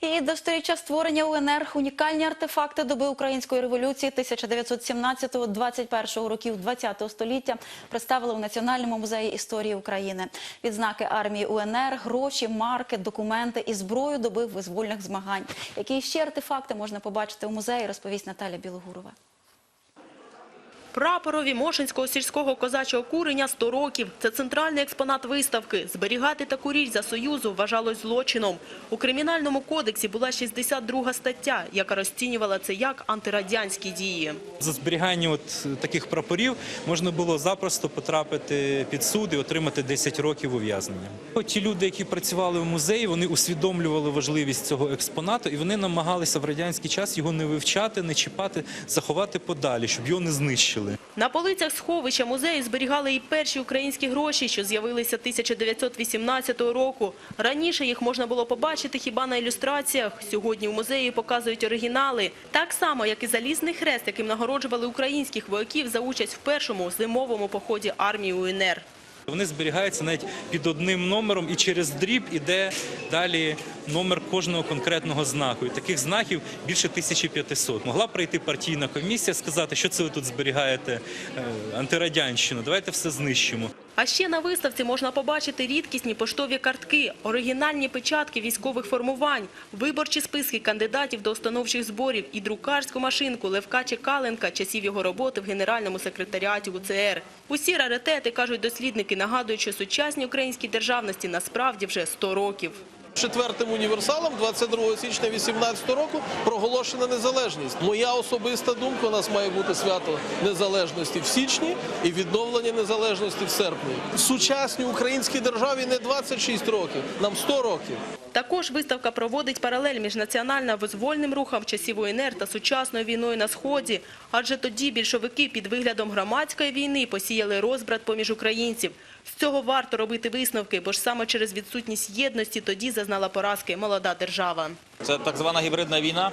І до сторіччя створення УНР унікальні артефакти доби української революції 1917-21 років ХХ століття представили у Національному музеї історії України. Відзнаки армії УНР, гроші, марки, документи і зброю доби визвольних змагань. Які ще артефакти можна побачити у музеї, розповість Наталя Білогурова. Прапорові Мошинського сільського козачого курення 100 років. Це центральний експонат виставки. Зберігати таку річ за Союзу вважалось злочином. У Кримінальному кодексі була 62 стаття, яка розцінювала це як антирадянські дії. За зберігання от таких прапорів можна було запросто потрапити під суд і отримати 10 років ув'язнення. Ті люди, які працювали в музеї, вони усвідомлювали важливість цього експонату, і вони намагалися в радянський час його не вивчати, не чіпати, заховати подалі, щоб його не знищили. На полицях сховища музею зберігали і перші українські гроші, що з'явилися 1918 року. Раніше їх можна було побачити хіба на ілюстраціях. Сьогодні в музеї показують оригінали. Так само, як і залізний хрест, яким нагороджували українських вояків за участь в першому зимовому поході армії УНР. Вони зберігаються навіть під одним номером, і через дріб іде далі номер кожного конкретного знаку. І таких знаків більше 1500. Могла прийти партійна комісія, сказати, що це ви тут зберігаєте е, антирадянщину. Давайте все знищимо. А ще на виставці можна побачити рідкісні поштові картки, оригінальні печатки військових формувань, виборчі списки кандидатів до установчих зборів і друкарську машинку Левка Чекаленка часів його роботи в Генеральному секретаріаті УЦР. Усі раритети, кажуть дослідники, нагадують, що сучасній українській державності насправді вже 100 років. Четвертим універсалом 22 січня 2018 року проголошена незалежність. Моя особиста думка, у нас має бути свято незалежності в січні і відновлення незалежності в серпні. Сучасній українській державі не 26 років, нам 100 років. Також виставка проводить паралель між національно-визвольним рухом часів УНР та сучасною війною на Сході. Адже тоді більшовики під виглядом громадської війни посіяли розбрат поміж українців. З цього варто робити висновки, бо ж саме через відсутність єдності тоді зазнала поразки молода держава. Це так звана гібридна війна.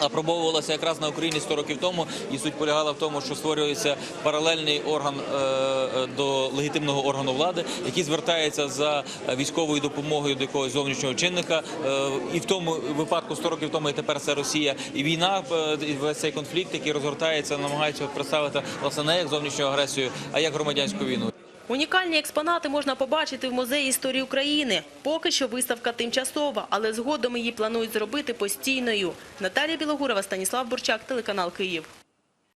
Апробовувалася якраз на Україні 100 років тому, і суть полягала в тому, що створюється паралельний орган е, е, до легітимного органу влади, який звертається за військовою допомогою до якогось зовнішнього чинника. Е, І в тому випадку 100 років тому і тепер це Росія. І війна, і весь цей конфлікт, який розгортається, намагаються представити власне не як зовнішню агресію, а як громадянську війну. Унікальні експонати можна побачити в музеї історії України. Поки що виставка тимчасова, але згодом її планують зробити постійною. Наталія Білогурова, Станіслав Бурчак, телеканал Київ.